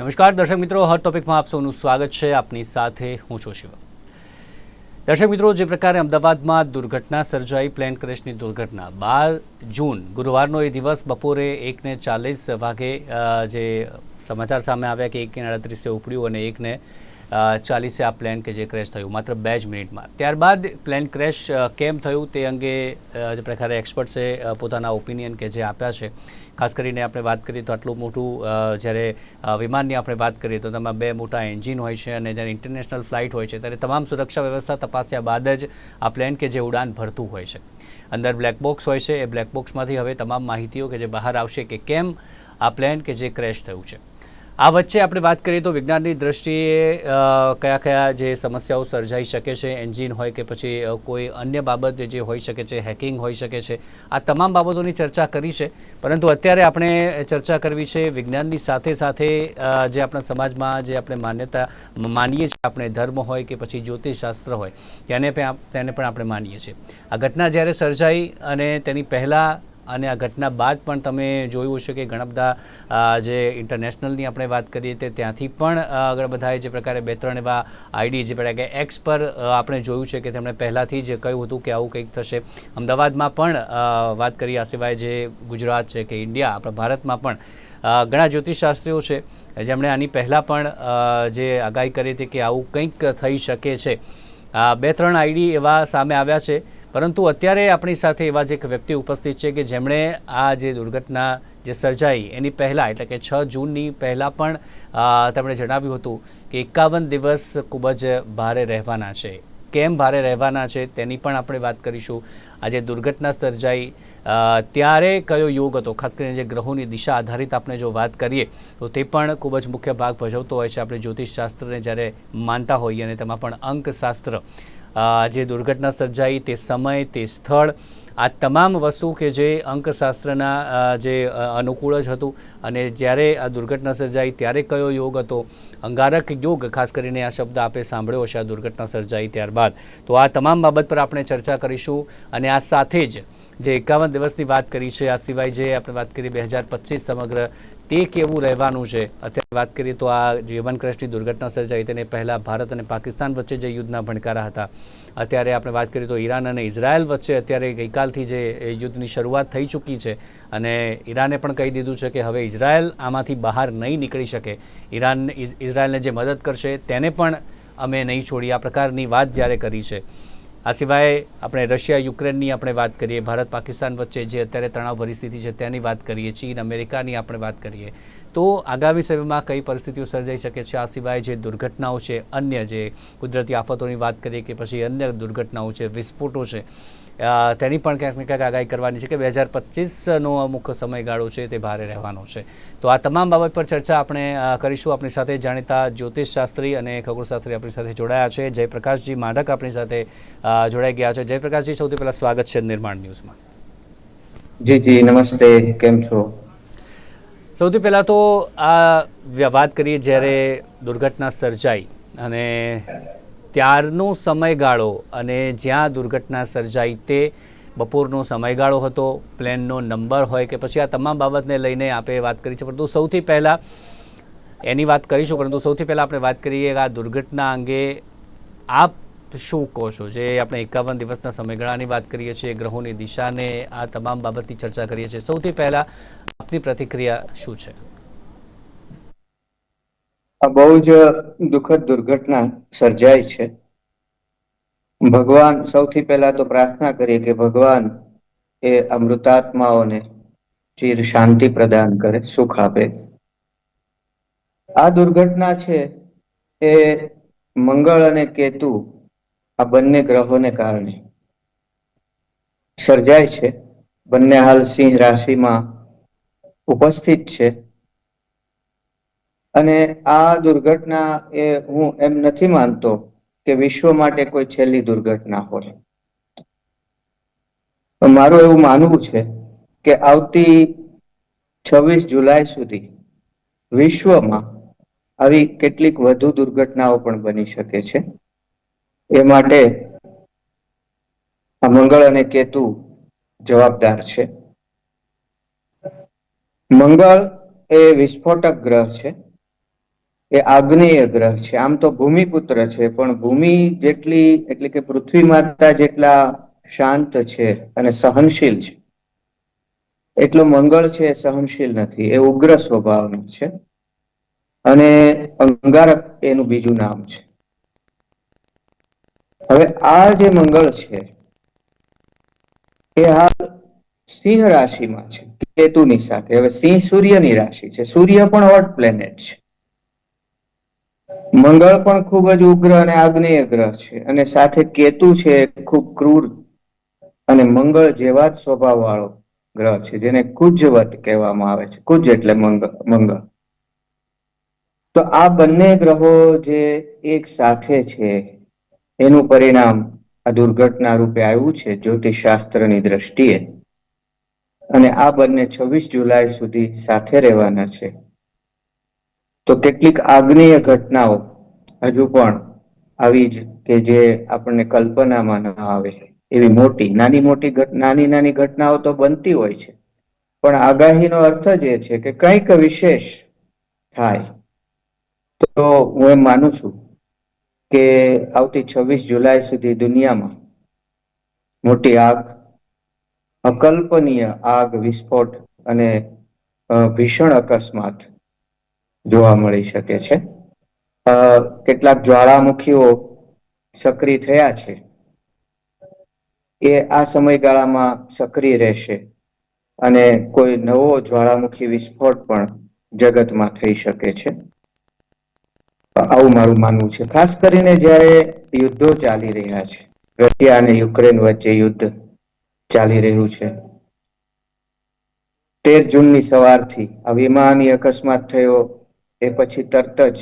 નમસ્કાર, દર્શક મિત્રો. હર ટોપિકમાં આપ સૌનું સ્વાગત છે. આપની સાથે હું છું શિવ દર્શક મિત્રો, જે પ્રકારે અમદાવાદમાં દુર્ઘટના સર્જાઈ પ્લેન ક્રેશની દુર્ઘટના, બાર જૂન, ગુરુવારનો એ દિવસ બપોરે એકને ચાલીસ વાગે જે સમાચાર સામે આવ્યા કે એકને અડત્રીસે ઉપડ્યું અને એકને ચાલીસે આ પ્લેન કે જે ક્રેશ થયું, માત્ર બે જ મિનિટમાં. ત્યારબાદ પ્લેન ક્રેશ કેમ થયું તે અંગે જે પ્રકારે એક્સપર્ટ્સે પોતાના ઓપિનિયન કે જે આપ્યા છે ખાસ કરીને આપણે વાત કરીએ તો આટલું મોટું જ્યારે વિમાનની આપણે વાત કરીએ તો તેમાં બે મોટા એન્જિન હોય છે અને જ્યારે ઇન્ટરનેશનલ ફ્લાઇટ હોય છે ત્યારે તમામ સુરક્ષા વ્યવસ્થા તપાસ્યા બાદ જ આ પ્લેન કે જે ઉડાન ભરતું હોય છે. અંદર બ્લેક બોક્સ હોય છે, એ બ્લેક બોક્સમાંથી હવે તમામ માહિતીઓ કે જે બહાર આવશે કે કેમ આ પ્લેન કે જે ક્રેશ થયું છે. આ વચ્ચે આપણે વાત કરીએ તો વિજ્ઞાનની દ્રષ્ટિએ કયા કયા જે સમસ્યાઓ સર્જાઈ શકે છે, એન્જિન હોય કે પછી કોઈ અન્ય બાબત જે હોઈ શકે છે, હેકિંગ હોઈ શકે છે, આ તમામ બાબતોની ચર્ચા કરી છે. પરંતુ અત્યારે આપણે ચર્ચા કરવી છે વિજ્ઞાનની સાથે સાથે જે આપણા સમાજમાં જે આપણે માન્યતા માનીએ છીએ, આપણે ધર્મ હોય કે પછી જ્યોતિષશાસ્ત્ર હોય, તેને પણ તેને પણ આપણે માનીએ છીએ. આ ઘટના જ્યારે સર્જાઈ અને તેની પહેલાં અને આ ઘટના બાદ પણ તમે જોયું હશે કે ઘણા બધા જે ઇન્ટરનેશનલની આપણે વાત કરીએ તે ત્યાંથી પણ આગળ બધાએ જે પ્રકારે બે ત્રણ એવા આઈડી જે પ્રકારે કે એક્સ પર આપણે જોયું છે કે તેમણે પહેલાંથી જ કહ્યું હતું કે આવું કંઈક થશે. અમદાવાદમાં પણ વાત કરી આ સિવાય જે ગુજરાત છે કે ઇન્ડિયા, આપણા ભારતમાં પણ ઘણા જ્યોતિષશાસ્ત્રીઓ છે. જેમણે આની પહેલાં પણ જે આગાહી કરી હતી કે આવું કંઈક થઈ શકે છે. બે ત્રણ આઈડી એવા સામે આવ્યા છે. પરંતુ અત્યારે આપણી સાથે એવા જ એક વ્યક્તિ ઉપસ્થિત છે કે જેમણે આ જે દુર્ઘટના જે સર્જાઈ એની પહેલાં, એટલે કે છ જૂનની પહેલાં પણ તેમણે જણાવ્યું હતું કે એકાવન દિવસ ખૂબ જ ભારે રહેવાના છે. કેમ ભારે રહેવાના છે તેની પણ આપણે વાત કરીશું. આજે દુર્ઘટના સર્જાઈ. ત્યારે કયો યોગ હતો? ખાસ કરીને જે ગ્રહોની દિશા આધારિત આપણે જો વાત કરીએ, તો તે પણ ખૂબ જ મુખ્ય ભાગ ભજવતો હોય છે. આપણે જ્યોતિષશાસ્ત્રને જ્યારે માનતા હોઈએ અને તેમાં પણ અંકશાસ્ત્ર જે દુર્ઘટના સર્જાઈ તે સમય, તે સ્થળ, આ તમામ વસ્તુ કે જે અંકશાસ્ત્રના જે અનુકૂળ જ હતું અને જ્યારે આ દુર્ઘટના સર્જાઈ ત્યારે કયો યોગ હતો? અંગારક યોગ, ખાસ કરીને આ શબ્દ આપે સાંભળ્યો હશે આ દુર્ઘટના સર્જાઈ ત્યારબાદ. તો આ તમામ બાબત પર આપણે ચર્ચા કરીશું અને આ સાથે જ જે એકાવન દિવસની વાત કરી છે, આ સિવાય જે આપણે વાત કરી બે હજાર પચીસ સમગ્ર તે કેવું રહેવાનું છે, અત્યારે વાત કરીએ તો આ જે યમન ક્રેશની દુર્ઘટના સર્જાઈ તેને પહેલાં ભારત અને પાકિસ્તાન વચ્ચે જે યુદ્ધના ભણકારા હતા, અત્યારે આપણે વાત કરીએ તો ઈરાન અને ઇઝરાયલ વચ્ચે અત્યારે ગઈકાલથી જે યુદ્ધની શરૂઆત થઈ ચૂકી છે અને ઈરાને પણ કહી દીધું છે કે હવે ઇઝરાયલ આમાંથી બહાર નહીં નીકળી શકે. ઈરાન ઇઝ- ઇઝરાયલને જે મદદ કરશે તેને પણ અમે નહીં છોડી આ પ્રકારની વાત જ્યારે કરી છે. આ સિવાય આપણે રશિયા, યુક્રેનની આપણે વાત કરીએ, ભારત, પાકિસ્તાન વચ્ચે જે અત્યારે તણાવ પરિસ્થિતિ છે તેની વાત કરીએ, ચીન, અમેરિકાની આપણે વાત કરીએ, તો આગામી સમયમાં કઈ પરિસ્થિતિઓ સર્જાઈ શકે છે? આ સિવાય જે દુર્ઘટનાઓ છે, અન્ય જે કુદરતી આફતોની વાત કરીએ કે પછી અન્ય દુર્ઘટનાઓ છે, વિસ્ફોટો છે તેની પણ ક્યાંક ને ક્યાંક આગાહી કરવાની છે કે બે હજાર પચીસનો અમુક સમયગાળો છે તે ભારે રહેવાનો છે. તો આ તમામ બાબત પર ચર્ચા આપણે કરીશું. આપણી સાથે જાણીતા જ્યોતિષશાસ્ત્રી અને ખગોળશાસ્ત્રી આપણી સાથે જોડાયા છે. જયપ્રકાશજી માઢક આપણી સાથે જોડાઈ ગયા છે. જયપ્રકાશજી સૌથી પહેલાં સ્વાગત છે નિર્માણ ન્યૂઝમાં. જી જી. નમસ્તે. કેમ છો? સૌથી પહેલાં તો આ વાત કરીએ જ્યારે દુર્ઘટના સર્જાઈ અને ત્યારનો સમયગાળો અને જ્યાં દુર્ઘટના સર્જાઈ તે બપોરનો સમયગાળો હતો, પ્લેનનો નંબર હોય કે પછી આ તમામ બાબતને લઈને આપણે વાત કરી છે. પરંતુ સૌથી પહેલાં એની વાત કરીશું, પરંતુ સૌથી પહેલાં આપણે વાત કરીએ આ દુર્ઘટના અંગે આપ શું કહો છો? જે આપણે એકાવન દિવસના સમયગાળાની વાત કરીએ છીએ, ગ્રહોની દિશાને, આ તમામ બાબતની ચર્ચા કરીએ છીએ. સૌથી પહેલાં આપની પ્રતિક્રિયા શું છે? આ બહુ જ દુઃખદ દુર્ઘટના સર્જાય છે. ભગવાન સૌથી પહેલા તો પ્રાર્થના કરીએ કે ભગવાન એ અમૃતાત્માઓને ચીર શાંતિ પ્રદાન કરે, સુખ આપે. આ દુર્ઘટના છે એ મંગળ અને કેતુ આ બંને ગ્રહોને કારણે સર્જાય છે. બંને હાલ સિંહ રાશિમાં ઉપસ્થિત છે. અને આ દુર્ઘટના એ હું એમ નથી માનતો કે વિશ્વ માટે કોઈ છેલ્લી દુર્ઘટના હોય. મારું એવું માનવું છે કે આવતી છવ્વીસ જુલાઈ સુધી વિશ્વમાં આવી કેટલીક વધુ દુર્ઘટનાઓ પણ બની શકે છે. એ માટે આ મંગળ અને કેતુ જવાબદાર છે. મંગળ એ વિસ્ફોટક ગ્રહ છે. એ આગ્નેય ગ્રહ છે. આમ તો ભૂમિપુત્ર છે, પણ ભૂમિ જેટલી, એટલે કે પૃથ્વી માતા જેટલા શાંત છે અને સહનશીલ છે. એટલો મંગળ છે સહનશીલ નથી, એ ઉગ્ર સ્વભાવનો છે. અને અંગારક એનું બીજું નામ છે. હવે આ જે મંગળ છે, એ હાલ સિંહ રાશિમાં છે, કેતુની સાથે. હવે સિંહ સૂર્યની રાશિ છે. સૂર્ય પણ હોટ પ્લેનેટ છે. મંગળ પણ ખૂબ જ ઉગ્ર અને આગ્નેય ગ્રહ છે અને સાથે કેતુ છે ખૂબ ક્રૂર અને મંગળ જેવા જ સ્વભાવ વાળો ગ્રહ છે જેને કુજવટ કહેવામાં આવે છે. કુજ એટલે મંગળ. તો આ બંને ગ્રહો જે એક સાથે છે એનું પરિણામ આ દુર્ઘટના રૂપે આવ્યું છે જ્યોતિષ શાસ્ત્રની દ્રષ્ટિએ. અને આ બંને છવ્વીસ જુલાઈ સુધી સાથે રહેવાના છે. તો કેટલીક આગ્નેય ઘટનાઓ હજુ પણ આવી જ કે જે આપણને કલ્પનામાં ન આવે. એવી મોટી, નાની મોટી નાની નાની ઘટનાઓ તો બનતી હોય છે. પણ આગાહીનો અર્થ જ એ છે કે કંઈક વિશેષ થાય. તો હું એમ માનું છું કે આવતી છવ્વીસ જુલાઈ સુધી દુનિયામાં મોટી આગ, અકલ્પનીય આગ વિસ્ફોટ અને ભીષણ અકસ્માત જોવા મળી શકે છે. કેટલાક જ્વાળામુખીઓ સક્રિય થયા છે. એ આ સમયગાળામાં સક્રિય રહેશે અને કોઈ નવો જ્વાળામુખી વિસ્ફોટ પણ જગતમાં થઈ શકે છે. આવું મારું માનવું છે. ખાસ કરીને જ્યારે યુદ્ધો ચાલી રહ્યા છે. રશિયા અને યુક્રેન વચ્ચે યુદ્ધ ચાલી રહ્યું છે. તેર જૂનની સવારથી આ વિમાની અકસ્માત થયો એ પછી તરત જ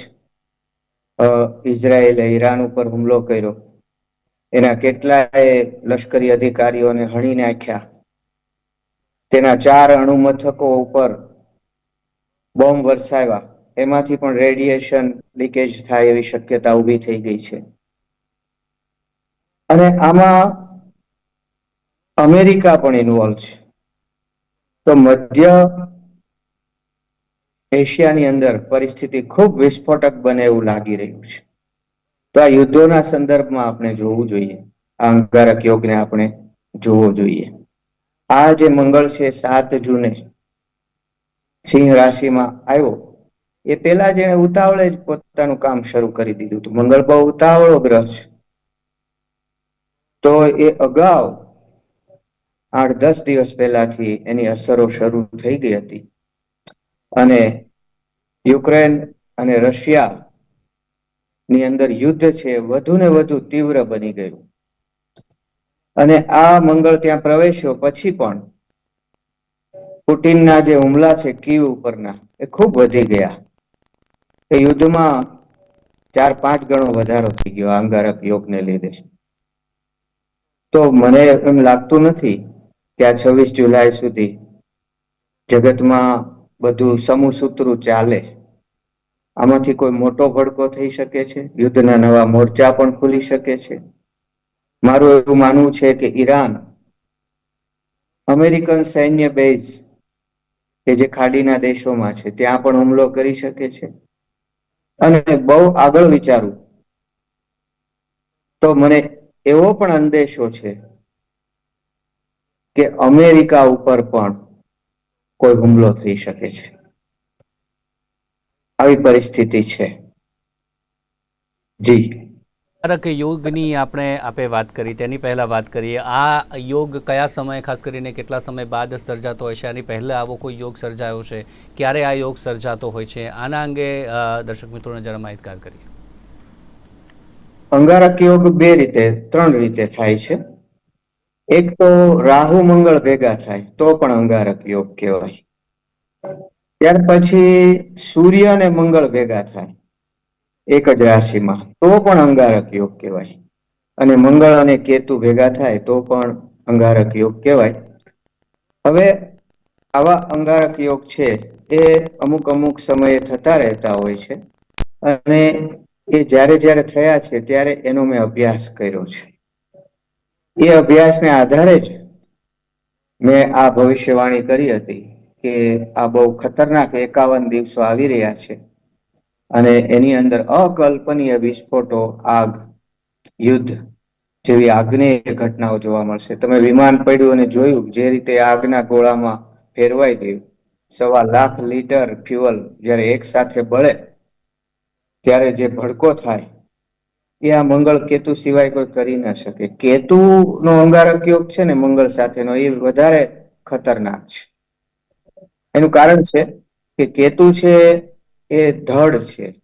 ઇઝરાયેલે ઈરાન ઉપર હુમલો કર્યો. એના કેટલાય લશ્કરી અધિકારીઓને હણી નાખ્યા. તેના ચાર અણુ મથકો ઉપર બોમ્બ વરસાવ્યા. એમાંથી પણ રેડિયેશન લીકેજ થાય એવી શક્યતા ઊભી થઈ ગઈ છે. અને આમાં અમેરિકા પણ ઇન્વોલ્વ છે. તો મધ્ય એશિયાની અંદર પરિસ્થિતિ ખૂબ વિસ્ફોટક બને એવું લાગી રહ્યું છે. તો આ યુદ્ધોના સંદર્ભમાં આપણે જોવું જોઈએ. આ અંગારક યોગને આપણે જોવો જોઈએ. આ જે મંગળ છે, સાત જૂને સિંહ રાશિમાં આવ્યો, એ પેલા જેને ઉતાવળે જ પોતાનું કામ શરૂ કરી દીધું હતું. મંગળ બહુ ઉતાવળો ગ્રહ છે. તો એ અગાઉ આઠ દસ દિવસ પહેલાથી એની અસરો શરૂ થઈ ગઈ હતી. અને યુક્રેન અને રશિયા ની અંદર યુદ્ધ છે વધુ ને વધુ તીવ્ર બની ગયું. અને આ મંગળ ત્યાં પ્રવેશ્યો પછી પણ પુટિનના જે હુમલા છે, કીવ ઉપરના, એ ખૂબ વધી ગયા. એ યુદ્ધમાં ચાર પાંચ ગણો વધારો થઈ ગયો આંગારક યોગને લીધે. તો મને એમ લાગતું નથી કે આ છવ્વીસ જુલાઈ સુધી જગતમાં બધું સમૂહસૂત્રું ચાલે. આમાંથી કોઈ મોટો ભડકો થઈ શકે છે? યુદ્ધના નવા મોરચા પણ ખુલી શકે છે? મારું એવું માનવું છે કે ઈરાન, અમેરિકન સૈન્ય બેઝ, કે જે ખાડીના દેશોમાં છે, ત્યાં પણ હુમલો કરી શકે છે. અને બહુ આગળ વિચારું, તો મને એવો પણ અંદેશો છે કે અમેરિકા ઉપર પણ કોઈ હુમલો થઈ શકે છે. આવી પરિસ્થિતિ છે. જી. અંગારક યોગની આપણે આપે વાત કરી તેની પહેલા વાત કરીએ. આ યોગ કયા સમયે ખાસ કરીને કેટલા સમય બાદ સર્જાતો હોય છે? આની પહેલા આવો કોઈ યોગ સર્જાયો છે? ક્યારે આ યોગ સર્જાતો હોય છે? આના અંગે દર્શક મિત્રોને જરા માહિતગાર કરીએ. અંગારક યોગ બે રીતે ત્રણ રીતે થાય છે. એક તો રાહુ મંગળ ભેગા થાય તો પણ અંગારક યોગ કહેવાય. ત્યાર પછી સૂર્ય અને મંગળ ભેગા થાય, એક જ રાશિમાં. તો પણ અંગારક યોગ કહેવાય. અને મંગળ અને કેતુ ભેગા થાય, તો પણ અંગારક યોગ કહેવાય. હવે આવા અંગારક યોગ છે, એ અમુક અમુક સમયે થતા રહેતા હોય છે. અને એ જ્યારે જ્યારે થયા છે, ત્યારે એનો મેં અભ્યાસ કર્યો છે. એ અભ્યાસને આધારે જ મેં આ ભવિષ્યવાણી કરી હતી. કે આ બહુ ખતરનાક એકાવન દિવસો આવી રહ્યા છે. અને એની અંદર અકલ્પનીય વિસ્ફોટો, આગ, યુદ્ધ જેવી આગ્નેય ઘટનાઓ જોવા મળશે. તમે વિમાન પડ્યું અને જોયું જે રીતે આગના ગોળામાં ફેરવાઈ ગયું. સવા લાખ લીટર ફ્યુઅલ જ્યારે એક સાથે બળે ત્યારે જે ભડકો થાય, એ આ મંગળ કેતુ સિવાય કોઈ કરી ન શકે. કેતુ નો અંગારક યોગ છે ને, મંગળ સાથેનો, એ વધારે ખતરનાક છે. એનું કારણ છે કે કેતુ છે એ ધડ છે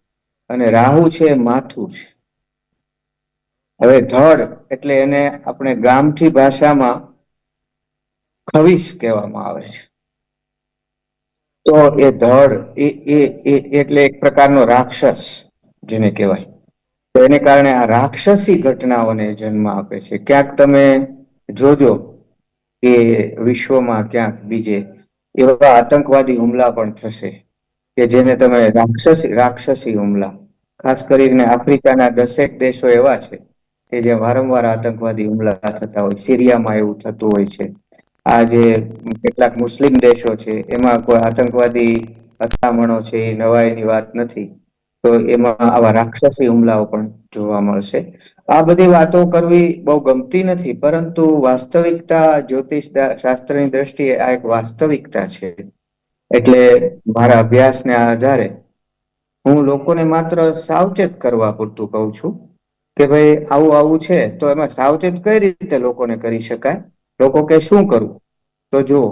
અને રાહુ છે એ માથું છે. હવે ધડ એટલે એને આપણે ગામઠી ભાષામાં ખવીસ કહેવામાં આવે છે. તો એ ધડ એ, એ- એટલે એક પ્રકારનો રાક્ષસ જેને કહેવાય. તો એને કારણે આ રાક્ષસી ઘટનાઓને જન્મ આપે છે. ક્યાંક તમે જોજો કે વિશ્વમાં ક્યાંક બીજે એવા આતંકવાદી હુમલા પણ થશે કે જેને તમે રાક્ષસી રાક્ષસી હુમલા. ખાસ કરીને આફ્રિકાના દસેક દેશો એવા છે કે જે વારંવાર આતંકવાદી હુમલા થતા હોય. સિરિયામાં એવું થતું હોય છે. આ જે કેટલાક મુસ્લિમ દેશો છે, એમાં કોઈ આતંકવાદી અથડામણો છે એ નવાઈની વાત નથી. તો એમાં આવા રાક્ષસી હુમલાઓ પણ જોવા મળશે. આ બધી વાતો કરવી બહુ ગમતી નથી, પરંતુ વાસ્તવિકતા જ્યોતિષ શાસ્ત્રની દ્રષ્ટિએ આ એક વાસ્તવિકતા છે. એટલે મારા અભ્યાસને આધારે હું લોકોને માત્ર સાવચેત કરવા પૂરતું કહું છું કે ભાઈ આવું આવું છે, તો એમાં સાવચેત કઈ રીતે લોકોને કરી શકાય? લોકો કે શું કરવું તો જુઓ,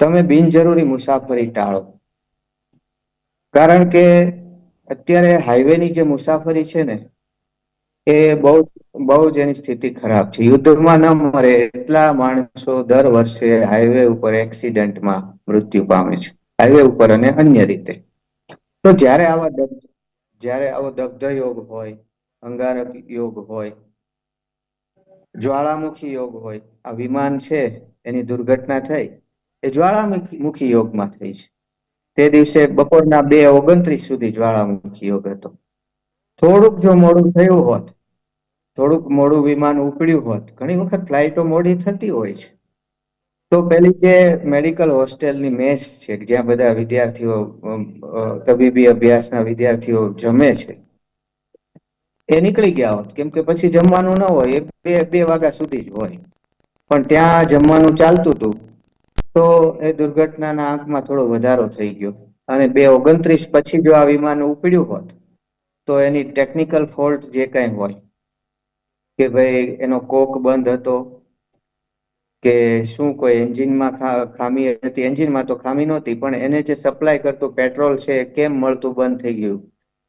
તમે બિનજરૂરી મુસાફરી ટાળો. કારણ કે અત્યારે હાઈવેની જે મુસાફરી છે ને એ બહુ બહુ જ એની સ્થિતિ ખરાબ છે. યુદ્ધમાં ન મરે એટલા માણસો દર વર્ષે હાઈવે ઉપર એક્સિડન્ટમાં મૃત્યુ પામે છે. હાઈવે ઉપર અને અન્ય રીતે. તો જ્યારે આવા જ્યારે આવો દગ્ધ યોગ હોય, અંગારક યોગ હોય, જ્વાળામુખી યોગ હોય, આ વિમાન છે, એની દુર્ઘટના થઈ, એ જ્વાળામુખી, મુખી યોગમાં થઈ છે. તે દિવસે બપોરના બે ઓગણત્રીસ સુધી જ્વાળામુખી યોગ હતો. થોડુંક જો મોડું થયું હોત થોડુંક મોડું વિમાન ઉપડ્યું હોત. ઘણી વખત ફ્લાઇટો મોડી થતી હોય છે. તો પેલી જે મેડિકલ હોસ્ટેલની મેસ છે, જ્યાં બધા વિદ્યાર્થીઓ તબીબી અભ્યાસના વિદ્યાર્થીઓ જમે છે, એ નીકળી ગયા હોત. કેમ કે પછી જમવાનું ન હોય, એ બે બે વાગ્યા સુધી જ હોય. પણ ત્યાં જમવાનું ચાલતું હતું. તો એ દુર્ઘટનાના આંકમાં થોડો વધારો થઈ ગયો. અને બે ઓગણત્રીસ પછી જો આ વિમાન ઉપડ્યું હોત, તો એની ટેકનિકલ ફોલ્ટ જે કઈ હોય કે ભાઈ એનો કોક બંધ હતો કે શું કોઈ એન્જિનમાં ખામી હતી? એન્જિનમાં તો ખામી નહોતી, પણ એને જે સપ્લાય કરતું પેટ્રોલ છે કેમ મળતું બંધ થઈ ગયું?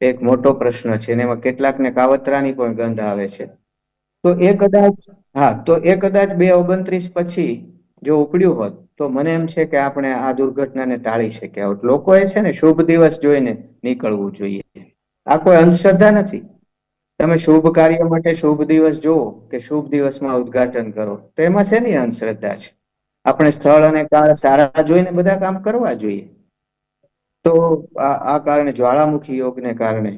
એક મોટો પ્રશ્ન છે અને એમાં કેટલાકને કાવતરાની પણ ગંધ આવે છે. તો એ કદાચ, હા, તો એ કદાચ બે ઓગણત્રીસ પછી જો ઉપડ્યું હોત, તો મને એમ છે કે આપણે આ દુર્ઘટનાને ટાળી શક્યા હોત. લોકોએ છે ને શુભ દિવસ જોઈને નીકળવું જોઈએ. આ કોઈ અંધશ્રદ્ધા નથી. તમે શુભ કાર્ય માટે શુભ દિવસ જુઓ કે શુભ દિવસમાં ઉદ્ઘાટન કરો. તો એમાં શેની અંધશ્રદ્ધા છે. આપણે સ્થળ અને કાળ સારા જોઈને બધા કામ કરવા જોઈએ. તો આ કારણે જ્વાળામુખી યોગને કારણે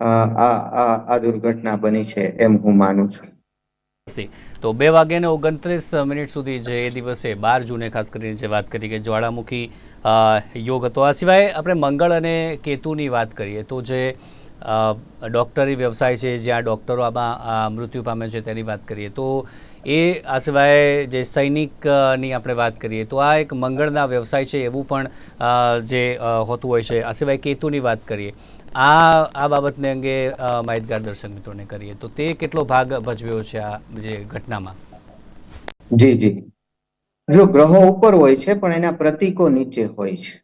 આ દુર્ઘટના બની છે એમ હું માનું છું. તો બે વાગ્યાને ઓગણત્રીસ મિનિટ સુધી જે એ દિવસે બાર જૂને ખાસ કરીને જે વાત કરી કે જ્વાળામુખી યોગ હતો. આ સિવાય આપણે મંગળ અને કેતુની વાત કરીએ તો જે ડૉક્ટરી વ્યવસાય છે, જ્યાં ડૉક્ટરો આમાં મૃત્યુ પામે છે તેની વાત કરીએ. તો એ આ સિવાય જે સૈનિકની આપણે વાત કરીએ, તો આ એક મંગળના વ્યવસાય છે એવું પણ જે હોતું હોય છે. આ સિવાય કેતુની વાત કરીએ. આ આ બાબતને અંગે માહિતગાર દર્શક મિત્રોને કરીએ. તો તે કેટલો ભાગ ભજવ્યો છે આ જે ઘટનામાં? જી જી. જો ગ્રહો ઉપર હોય છે, પણ એના પ્રતીકો નીચે હોય છે.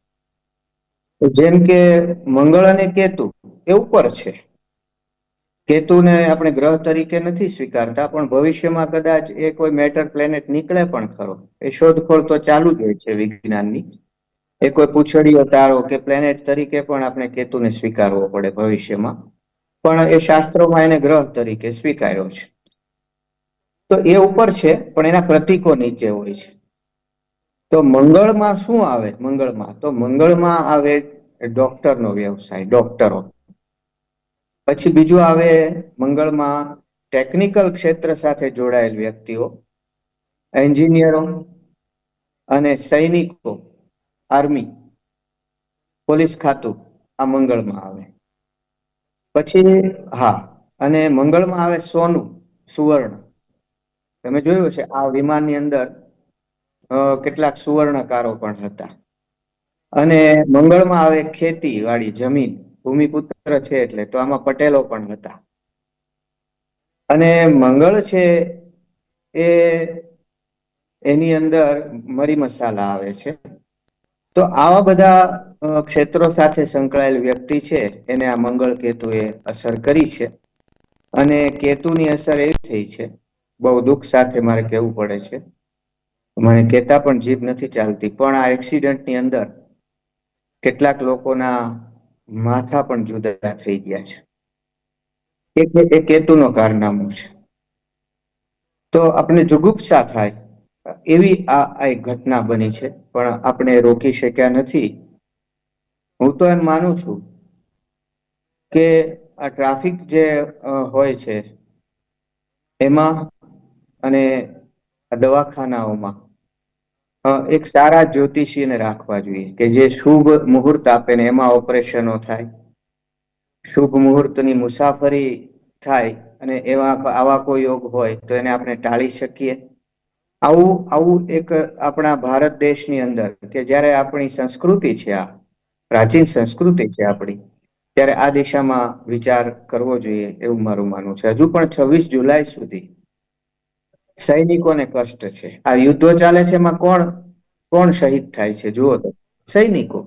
જેમ કે મંગળ અને કેતુ એ ઉપર છે. કેતુને આપણે ગ્રહ તરીકે નથી સ્વીકારતા, પણ ભવિષ્યમાં કદાચ એ કોઈ મેટર પ્લેનેટ નીકળે પણ ખરો. એ શોધખોળ તો ચાલુ જ હોય છે વિજ્ઞાનની. એ કોઈ પૂછડીઓ તારો કે પ્લેનેટ તરીકે પણ આપણે કેતુને સ્વીકારવો પડે ભવિષ્યમાં. પણ એ શાસ્ત્રોમાં એને ગ્રહ તરીકે સ્વીકાર્યો છે. તો એ ઉપર છે, પણ એના પ્રતીકો નીચે હોય છે. તો મંગળમાં શું આવે? મંગળમાં તો મંગળમાં આવે ડોક્ટરનો વ્યવસાય ડોક્ટરો પછી બીજું આવે મંગળમાં ટેકનિકલ ક્ષેત્ર સાથે જોડાયેલ વ્યક્તિઓ એન્જિનિયરો અને સૈનિકો આર્મી પોલીસ ખાતું આ મંગળમાં આવે. પછી હા, અને મંગળમાં આવે સોનું, સુવર્ણ. તમે જોયું છે આ વિમાનની અંદર કેટલાક સુવર્ણકારો પણ હતા. અને મંગળમાં આવે ખેતી વાળી જમીન. ભૂમિપુત્ર છે એટલે તો આમાં પટેલો પણ હતા. અને મંગળ છે એ એની અંદર મરી મસાલા આવે છે. તો આવા બધા ક્ષેત્રો સાથે સંકળાયેલ વ્યક્તિ છે એને આ મંગળ કેતુએ અસર કરી છે. અને કેતુની અસર એવી થઈ છે, બહુ દુઃખ સાથે મારે કહેવું પડે છે. મને કહેતા પણ જીભ નથી ચાલતી, પણ આ એક્સિડન્ટની અંદર કેટલાક લોકોના માથા પણ જુદા થઈ ગયા છે. એ એ કેતુનો કારનામું છે. તો આપણે જુગુપ્સા થાય, એવી આ એક ઘટના બની છે, પણ આપણે રોકી શક્યા નથી. હું તો એમ માનું છું કે આ ટ્રાફિક જે હોય છે, એમાં અને દવાખાનાઓમાં એક સારા જ્યોતિષીને રાખવા જોઈએ કે જે શુભ મુહૂર્ત આપે ને એમાં ઓપરેશનો થાય. શુભ મુહૂર્તની મુસાફરી થાય અને એવા આવા કોઈ યોગ હોય તો એને આપણે ટાળી શકીએ. આવું આવું એક આપણા ભારત દેશની અંદર કે જ્યારે આપણી સંસ્કૃતિ છે આ, પ્રાચીન સંસ્કૃતિ છે આપણી, ત્યારે આ દિશામાં વિચાર કરવો જોઈએ એવું મારું માનવું છે. હજુ પણ છવ્વીસ જુલાઈ સુધી સૈનિકોને કષ્ટ છે. આ યુદ્ધો ચાલે છે એમાં કોણ કોણ શહીદ થાય છે? જુઓ તો, સૈનિકો.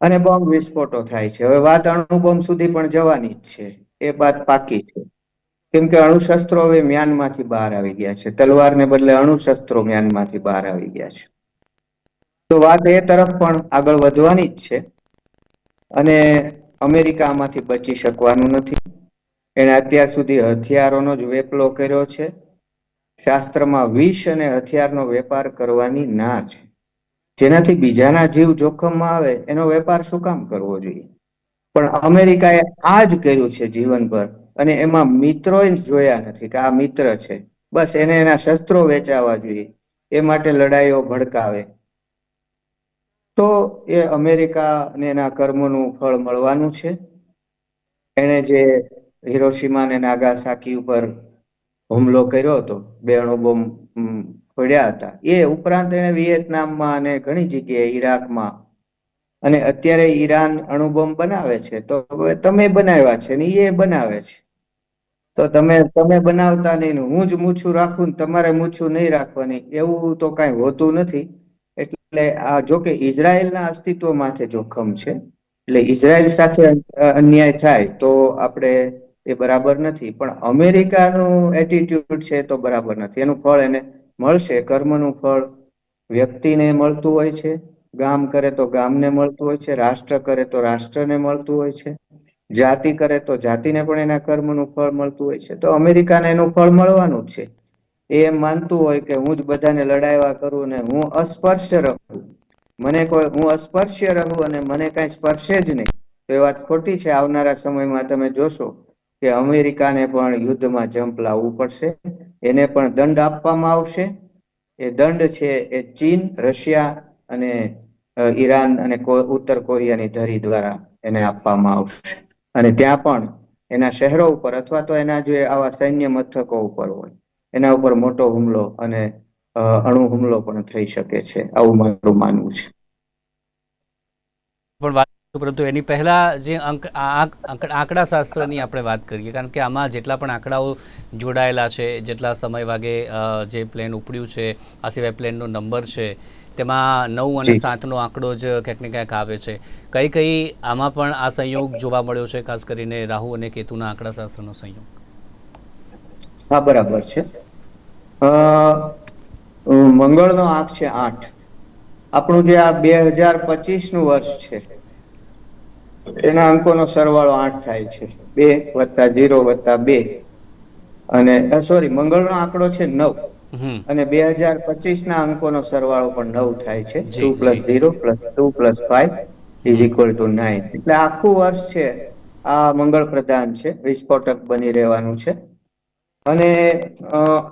અને બોમ્બ વિસ્ફોટો થાય છે. હવે વાત અણુ બોમ્બ સુધી પણ જવાની જ છે. એ વાત પાકી છે. કેમ કે અણુશસ્ત્રો હવે મ્યાનમાંથી બહાર આવી ગયા છે. તલવારને બદલે અણુશસ્ત્રો મ્યાનમાંથી બહાર આવી ગયા છે. તો વાત એ તરફ પણ આગળ વધવાની જ છે. અને અમેરિકા આમાંથી બચી શકવાનું નથી. એણે અત્યાર સુધી હથિયારોનો જ વેપલો કર્યો છે. શાસ્ત્રમાં વિષ અને હથિયારનો વેપાર કરવાની ના છે. જેનાથી બીજાના જીવ જોખમમાં આવે, એનો વેપાર શું કામ કરવો જોઈએ? પણ અમેરિકાએ આ જ કર્યું છે જીવનભર, અને એમાં મિત્રોએ જ જોયા નથી કે આ મિત્ર છે. બસ એને એના શસ્ત્રો વેચાવા જોઈએ. એ માટે લડાઈઓ ભડકાવે. તો એ અમેરિકા અને એના કર્મોનું ફળ મળવાનું છે. એણે જે હિરોશીમા અને નાગાસાકી ઉપર હુમલો કર્યો હતો. બે અણુબોમ્બ ફોડ્યા હતા. એ ઉપરાંત એને વિયેતનામમાં અને ઘણી જગ્યાએ ઈરાકમાં અને અત્યારે ઈરાન અણુબોમ્બ બનાવે છે. તો હવે તમે બનાવ્યા છે ને એ બનાવે છે. તો તમે તમે બનાવતા નહીં હું જ મૂછું રાખું ને તમારે મૂછું નહીં રાખવાની. એવું તો કઈ હોતું નથી. એટલે આ જો કે ઇઝરાયલના અસ્તિત્વ માથે જોખમ છે. એટલે ઇઝરાયલ સાથે અન્યાય થાય તો આપણે એ બરાબર નથી. પણ અમેરિકાનું એટીટ્યુડ છે તો બરાબર નથી. એનું ફળ એને મળશે, કર્મનું ફળ વ્યક્તિને મળતું હોય છે. ગામ કરે તો ગામને મળતું હોય છે. રાષ્ટ્ર કરે તો રાષ્ટ્રને મળતું હોય છે. જાતિ કરે તો જાતિને પણ એના કર્મનું ફળ મળતું હોય છે. તો અમેરિકાને એનું ફળ મળવાનું જ છે. એ એમ માનતું હોય કે હું જ બધાને લડાયવા કરું ને હું અસ્પર્શ્ય રહું. મને કોઈ, હું અસ્પર્શ્ય રહું અને મને કઈ સ્પર્શે જ નહીં. તો એ વાત ખોટી છે. આવનારા સમયમાં તમે જોશો કે અમેરિકાને પણ યુદ્ધમાં જંપ લાવવું પડશે. એને પણ દંડ આપવામાં આવશે. એ દંડ છે એ ચીન, રશિયા અને ઈરાન અને ઉત્તર કોરિયાની ધરી દ્વારા એને આપવામાં આવશે. અને ત્યાં પણ એના શહેરો ઉપર અથવા તો એના જે આવા સૈન્ય મથકો ઉપર હોય, એના ઉપર મોટો હુમલો અને અણુ હુમલો પણ થઈ શકે છે. આવું મારું માનવું છે. પરંતુ એની પહેલા જે આંકડા આ- આપણે વાત કરીએ કારણ કે આમાં જેટલા પણ આંકડાઓ જોડાયેલા છે જેટલા સમય વાગે જે પ્લેન ઉપડ્યું છે આ સિવાય પ્લેનનો નંબર છે તેમાં નવ અને સાતનો આંકડો જ ક્યાંક ને ક્યાંક આવે છે. કઈ કઈ આમાં પણ આ સંયોગ જોવા મળ્યો છે ખાસ કરીને રાહુ અને કેતુના આંકડા શાસ્ત્રનો સંયોગ? હા બરાબર છે. મંગળનો આંક છે આઠ. આપણું જે આ બે હજાર પચીસનું વર્ષ છે એના અંકોનો સરવાળો આઠ થાય છે. બે વત્તા જીરો વત્તા બે. અને સોરી મંગળનો આંકડો છે નવ. અને બે હજાર પચીસ ના અંકોનો સરવાળો પણ નવ થાય છે. Two plus zero plus two plus five is equal to nine. એટલે આખું વર્ષ છે આ મંગળ પ્રધાન છે વિસ્ફોટક બની રહેવાનું છે. અને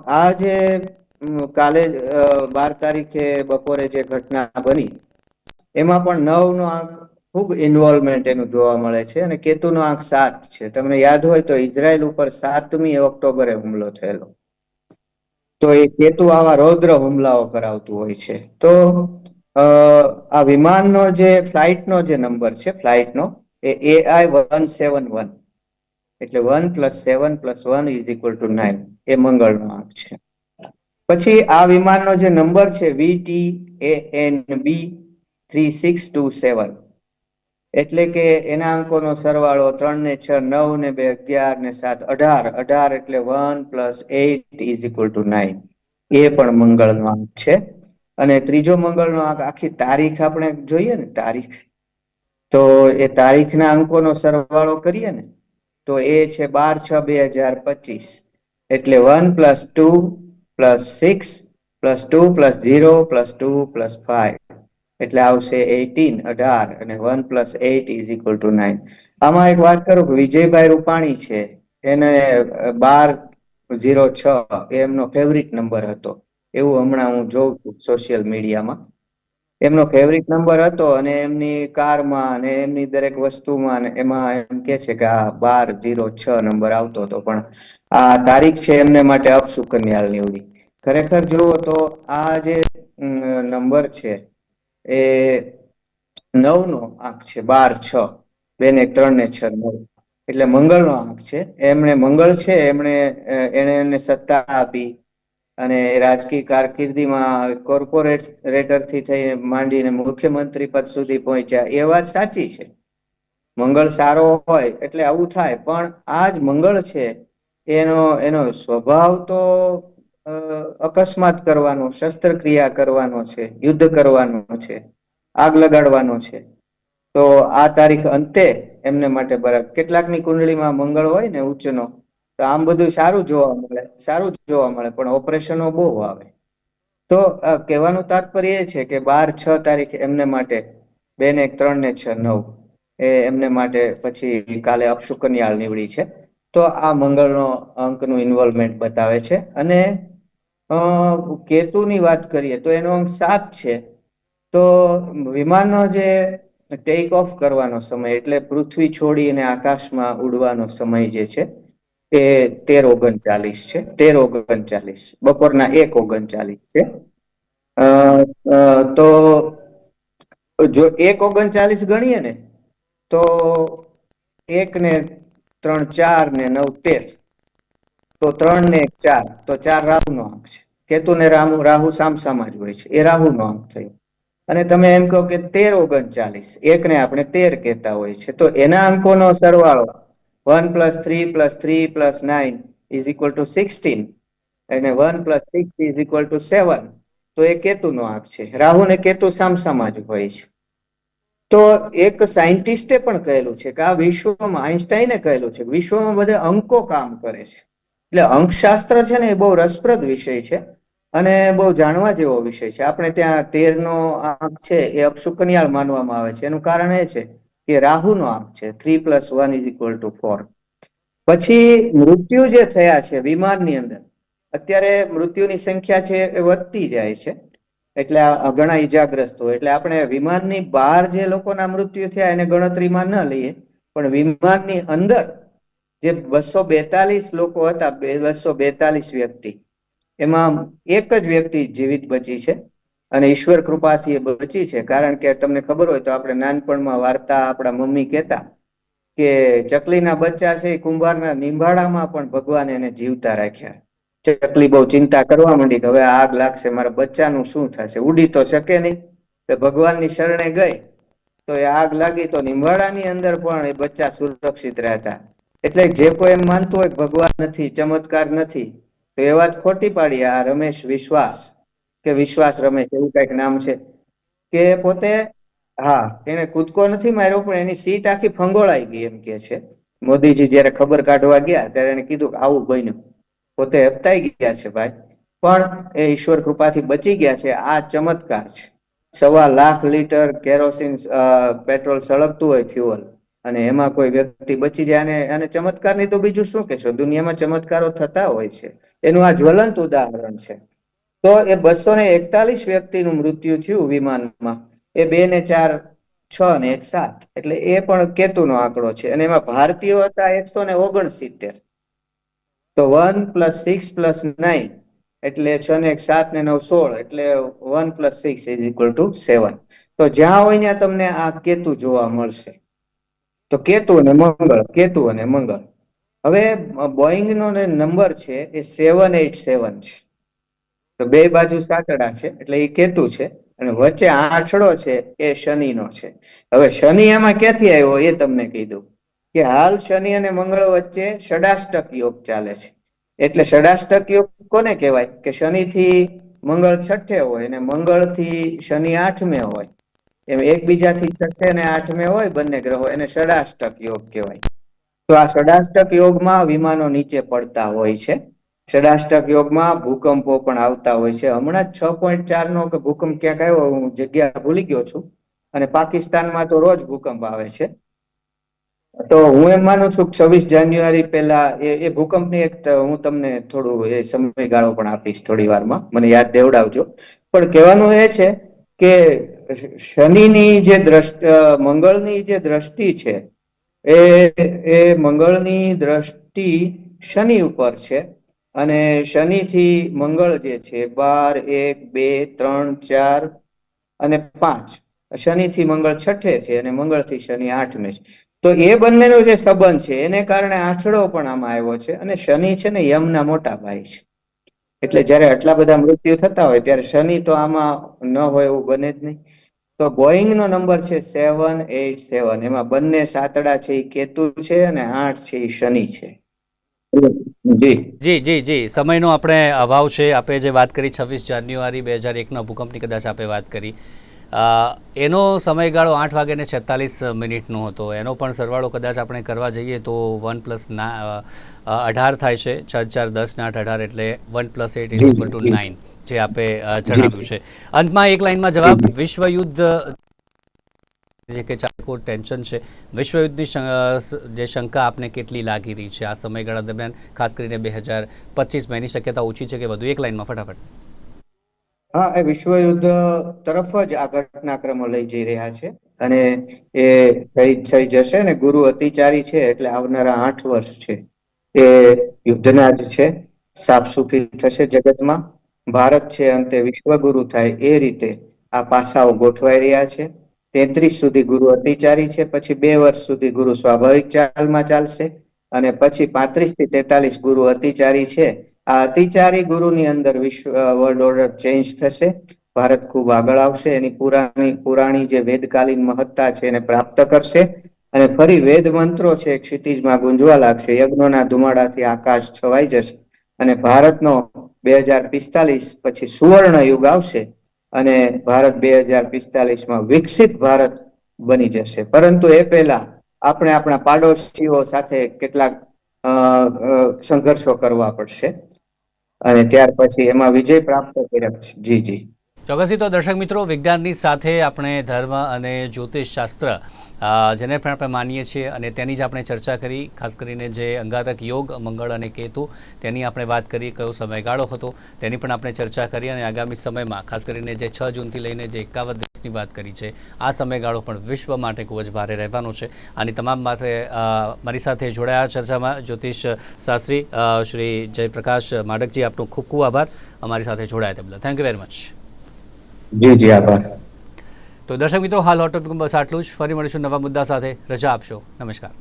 આ જે કાલે બાર તારીખે બપોરે જે ઘટના બની એમાં પણ નવ નો આંક ખૂબ ઇન્વોલ્વમેન્ટ એનું જોવા મળે છે અને કેતુનો આંક સાત છે. તમને યાદ હોય તો ઇઝરાયલ ઉપર સાતમી ઓક્ટોબરે હુમલો થયેલો. તો એ કેતુ આવા રૌદ્ર હુમલાઓ કરાવતું હોય છે. તો આ વિમાનનો જે, ફ્લાઇટનો જે નંબર છે, ફ્લાઇટનો, એ એઆઈ વન સેવન વન એટલે one plus seven plus one is equal to nine એ મંગળનો આંક છે. પછી આ વિમાનનો જે નંબર છે VT A N B three six two seven એટલે કે એના અંકોનો સરવાળો ત્રણ ને છ, નવ ને બે, અગિયાર ને સાત, અઢાર. અઢાર એટલે one plus eight is equal to nine. એ પણ મંગળનો અંક છે. અને ત્રીજો મંગળનો અંક, આખી તારીખ આપણે જોઈએ ને, તારીખ. તો એ તારીખના અંકોનો સરવાળો કરીએ ને, તો એ છે બાર, છ, બે હજાર પચીસ. એટલે one plus two plus six plus two plus zero plus two plus five એટલે આવશે એટીન અઢાર અને one plus eight is equal to nine આમાં એક વાત કરું કે વિજયભાઈ રૂપાણી છે, એને બાર ઝીરો છ એમનો ફેવરિટ નંબર હતો. એવું હમણાં હું જોઉં છું સોશિયલ મીડિયામાં એમનો ફેવરિટ નંબર હતો અને એમની કારમાં અને એમની દરેક વસ્તુમાં એમાં એમ કે છે કે આ બાર ઝીરો છ નંબર આવતો હતો, પણ આ તારીખ છે એમને માટે અપસુકન્યાલ નીવડી ખરેખર જુઓ તો આ જે નંબર છે એ નવ નો આંક છે, બાર, છ. બે ને ત્રણ ને છ, નવ. એટલે મંગળનો આંક છે. એમણે મંગળ છે, એમણે એને એને સત્તા આપી. અને રાજકીય કારકિર્દીમાં કોર્પોરેટરથી થઈને માંડીને મુખ્યમંત્રી પદ સુધી પહોંચ્યા. એ વાત સાચી છે. મંગળ સારો હોય એટલે આવું થાય. પણ આ જ મંગળ છે, એનો એનો સ્વભાવ તો અકસ્માત કરવાનો, શસ્ત્રક્રિયા કરવાનો છે, યુદ્ધ કરવાનો છે, આગ લગાડવાનો છે. તો આ તારીખ અંતે એમને માટે બરાબર. કેટલાકની કુંડળીમાં મંગળ હોય ને ઉચ્ચનો, તો આમ બધું સારું જોવા મળે, સારું જોવા મળે, પણ ઓપરેશનો બહુ આવે. તો કહેવાનું તાત્પર્ય એ છે કે બાર, છ તારીખ એમને માટે, બે ને ત્રણ ને છ, નવ, એ એમને માટે પછી કાલે અપશુકન્યાળ નીવડી છે. તો આ મંગળનો અંકનું ઇન્વોલ્વમેન્ટ બતાવે છે. અને કેતુની વાત કરીએ તો એનો અંક સાત છે. તો વિમાનનો જે ટેક ઓફ કરવાનો સમય એટલે પૃથ્વી છોડીને આકાશમાં ઉડવાનો સમય જે છે, એ તેર ઓગણચાલીસ છે. તેર ઓગણચાલીસ. બપોરના એક ઓગણચાલીસ છે. તો જો એક ઓગણચાલીસ ગણીએ ને, તો એક ને ત્રણ ચાર ને નવ તેર. તો ત્રણ ને એક ચાર, તો ચાર રાહુનો અંક છે. કેતુ ને રાહુ રાહુ સામસામા જ હોય છે. એ રાહુનો અંક થયો. અને તમે એમ કહો કે તેર ઓગણચાલીસ એક ને આપણે તેર કહેતા હોય છે. તો એના અંકોનો સરવાળો one plus three plus three plus nine is equal to sixteen અને one plus six is equal to seven. તો એ કેતુનો આંક છે. રાહુ ને કેતુ સામસામા જ હોય છે. તો એક સાયન્ટિસ્ટે પણ કહેલું છે કે આ વિશ્વમાં આઈન્સ્ટાઈને કહેલું છે વિશ્વમાં બધે અંકો કામ કરે છે. એટલે અંકશાસ્ત્ર છે ને એ બહુ રસપ્રદ વિષય છે અને બહુ જાણવા જેવો વિષય છે. આપણે ત્યાં તેર નો આંક છે એ અપશુકન્યાળ માનવામાં આવે છે. એનું કારણ એ છે કે રાહુ નો આંક છે. Three plus one is equal to four. પછી મૃત્યુ જે થયા છે વિમાનની અંદર, અત્યારે મૃત્યુની સંખ્યા છે એ વધતી જાય છે. એટલે ઘણા ઈજાગ્રસ્તો એટલે આપણે વિમાનની બહાર જે લોકોના મૃત્યુ થયા એને ગણતરીમાં ન લઈએ, પણ વિમાનની અંદર જે બસો બેતાલીસ લોકો હતા બસો બેતાલીસ વ્યક્તિ, એમાં એક જ વ્યક્તિ જીવિત બચી છે અને ઈશ્વર કૃપાથી એ બચી છે. કારણ કે તમને ખબર હોય તો આપણે નાનપણમાં વાર્તા આપણા મમ્મી કહેતા કે ચકલીના બચ્ચા છે એ કુંભારના નિંભાળામાં પણ ભગવાન એને જીવતા રાખ્યા. ચકલી બહુ ચિંતા કરવા માંડી કે હવે આગ લાગશે, મારા બચ્ચાનું શું થશે? ઉડી તો શકે નહીં. ભગવાનની શરણે ગઈ તો એ આગ લાગી તો નિંભાળાની અંદર પણ એ બચ્ચા સુરક્ષિત રહેતા. એટલે જે કોઈ એમ માનતું હોય ભગવાન નથી, ચમત્કાર નથી, તો એ વાત ખોટી પાડી આ રમેશ વિશ્વાસ, કે વિશ્વાસ રમેશ એવું કંઈક નામ છે, કે પોતે, હા, એને કૂદકો નથી માર્યો, પણ એની સીટ આખી ફંગોળાઈ ગઈ એમ કે છે. મોદીજી જયારે ખબર કાઢવા ગયા, ત્યારે એને કીધું કે આવું બન્યું. પોતે હપતાઈ ગયા છે ભાઈ. પણ એ ઈશ્વર કૃપાથી બચી ગયા છે. આ ચમત્કાર છે. સવા લાખ લીટર કેરોસીન પેટ્રોલ સળગતું હોય ફ્યુઅલ. અને એમાં કોઈ વ્યક્તિ બચી જાય અને અને ચમત્કારની તો બીજું શું કહેશો દુનિયામાં ચમત્કારો થતા હોય છે. એનું આ જ્વલંત ઉદાહરણ છે. તો એ બસો ને એકતાલીસ વ્યક્તિનું મૃત્યુ થયું વિમાનમાં. એ બે ને ચાર છ ને એક સાત. એટલે એ પણ કેતુનો આંકડો છે. અને એમાં ભારતીયો હતા એકસો ને ઓગણસિત્તેર. તો one plus six plus nine. એટલે છ ને એક સાત ને નવ સોળ. એટલે one plus six is equal to seven. તો જ્યાં હોય ત્યાં તમને આ કેતુ જોવા મળશે. તો કેતુ અને મંગળ, કેતુ અને મંગળ. હવે બોઈંગ નો નંબર છે એ સેવન એટ સેવન છે. તો બે બાજુ સાતડા છે, એટલે એ કેતુ છે, અને વચ્ચે આઠડો છે એ શનિનો છે. હવે શનિ એમાં ક્યાંથી આવ્યો એ તમને કીધું કે હાલ શનિ અને મંગળ વચ્ચે ષડાષ્ટક યોગ ચાલે છે. એટલે ષડાષ્ટક યોગ કોને કહેવાય? કે શનિ થી મંગળ છઠ્ઠે હોય અને મંગળથી શનિ આઠમે હોય. એમ એકબીજાથી છઠ્ઠે અને આઠમે હોય બંને ગ્રહો, એને ષડાષ્ટક યોગ કહેવાય. તો આ ષડાષ્ટક યોગમાં વિમાનો નીચે પડતા હોય છે. ષડાષ્ટક યોગમાં ભૂકંપો પણ આવતા હોય છે. હમણાં છ પોઈન્ટ ચાર નો ભૂકંપ ક્યાંક આવ્યો, હું જગ્યા ભૂલી ગયો છું. અને પાકિસ્તાનમાં તો રોજ ભૂકંપ આવે છે. તો હું એમ માનું છું છવ્વીસ જાન્યુઆરી પહેલા એ એ ભૂકંપની એક હું તમને થોડું એ સમયગાળો પણ આપીશ થોડી વારમાં મને યાદ દેવડાવજો. પણ કહેવાનું એ છે કે શનિની જે દ્રષ્ટિ મંગળની જે દ્રષ્ટિ છે, એ એ મંગળની દ્રષ્ટિ શનિ ઉપર છે. અને શનિથી મંગળ જે છે, બાર, એક, બે, ત્રણ, ચાર અને પાંચ. શનિથી મંગળ છઠ્ઠે છે અને મંગળથી શનિ આઠમે છે. તો એ બંનેનો જે સંબંધ છે, એને કારણે આઠડો પણ આમાં આવ્યો છે અને શનિ છે ને યમના મોટા ભાઈ છે. એટલે જ્યારે આટલા બધા મૃત્યુ થતા હોય, ત્યારે શનિ તો આમાં ન હોય એવું બને જ નહીં. તો ગોઈંગ નો નંબર છે સેવન એટ સેવન એમાં બંને સાતડા છે એ કેતુ છે અને આઠ છે એ શનિ છે. જી. જી જી જી. સમયનો આપણે અભાવ છે આપે જે વાત કરી છવ્વીસ જાન્યુઆરી બે હજાર એકના ભૂકંપની કદાચ આપે વાત કરી. એનો સમયગાળો આઠ વાગ્યાને છેતાલીસ મિનિટનો હતો. એનો પણ સરવાળો કદાચ આપણે કરવા જઈએ તો વન પ્લસ ના અઢાર થાય છે છ ચાર દસ ને આઠ અઢાર એટલે one plus eight is equal to nine. જે આપે જણાવ્યું છે. અંતમાં એક લાઇનમાં જવાબ વિશ્વ યુદ્ધ જે કે ચાકોર ટેન્શન છે. વિશ્વયુદ્ધની શં- જે શંકા આપને કેટલી લાગી રહી છે? આ સમયગાળા દરમિયાન ખાસ કરીને બે હજાર પચીસમાં એની શક્યતા ઓછી છે કે વધુ? એક લાઇનમાં ફટાફટ. હા એ વિશ્વયુદ્ધ તરફ જ આ ઘટનાક્રમો લઈ જઈ રહ્યા છે અને એ થઈ થઈ જશે ને ગુરુ અતિચારી છે એટલે આવનારા આઠ વર્ષ છે એ યુદ્ધના જ છે. સાફ સુફી થશે જગતમાં. ભારત છે અંતે વિશ્વગુરુ થાય એ રીતે આ પાસાઓ ગોઠવાઈ રહ્યા છે. તેત્રીસ સુધી ગુરુ અતિચારી છે, પછી બે વર્ષ સુધી ગુરુ સ્વાભાવિક ચાલમાં ચાલશે અને પછી પાંત્રીસથી તેતાલીસ ગુરુ અતિચારી છે. આ અતિચારી ગુરુની અંદર વિશ્વ વર્લ્ડ ઓર્ડર ચેન્જ થશે. ભારત ખૂબ આગળ આવશે, એની પુરાણી પુરાણી જે વેદકાલીન મહત્તા છે એને પ્રાપ્ત કરશે. અને ફરી વેદ મંત્રો છે, ક્ષિતિજમાં ગુંજવા લાગશે, યજ્ઞોના ધુમાડાથી આકાશ છવાઈ જશે. અને ભારતનો બે હજાર પિસ્તાલીસ પછી સુવર્ણ યુગ આવશે અને ભારત બે હજાર પિસ્તાલીસમાં વિકસિત ભારત બની જશે. પરંતુ એ પહેલા આપણે આપણા પાડોશીઓ સાથે કેટલાક સંઘર્ષો કરવા પડશે. અને ત્યાર પછી એમાં વિજય પ્રાપ્ત કર્યા જી જી. ચોક્કસથી તો દર્શક મિત્રો, વિજ્ઞાનની સાથે આપણે ધર્મ અને જ્યોતિષશાસ્ત્ર જેને પણ આપણે માનીએ છીએ અને તેની જ આપણે ચર્ચા કરી, ખાસ કરીને જે અંગારક યોગ, મંગળ અને કેતુ, તેની આપણે વાત કરી, કયો સમયગાળો હતો, તેની પણ આપણે ચર્ચા કરી અને આગામી સમયમાં, ખાસ કરીને જે છ જૂનથી લઈને જે એકાવન દિવસની વાત કરી છે, આ સમયગાળો પણ વિશ્વ માટે ખૂબ જ ભારે રહેવાનો છે. આની તમામ માટે મારી સાથે જોડાયા ચર્ચામાં જ્યોતિષ શાસ્ત્રી શ્રી જયપ્રકાશ માડકજી, આપનો ખૂબ ખૂબ આભાર. અમારી સાથે જોડાયા તે બદલ. થેન્ક યુ વેરી મચ જી જી, આભાર. તો દર્શક મિત્રો, હાલ હોટ ટોપિકમાં બસ આટલું જ. ફરી મળીશું નવા મુદ્દા સાથે. રજા આપશો. નમસ્કાર.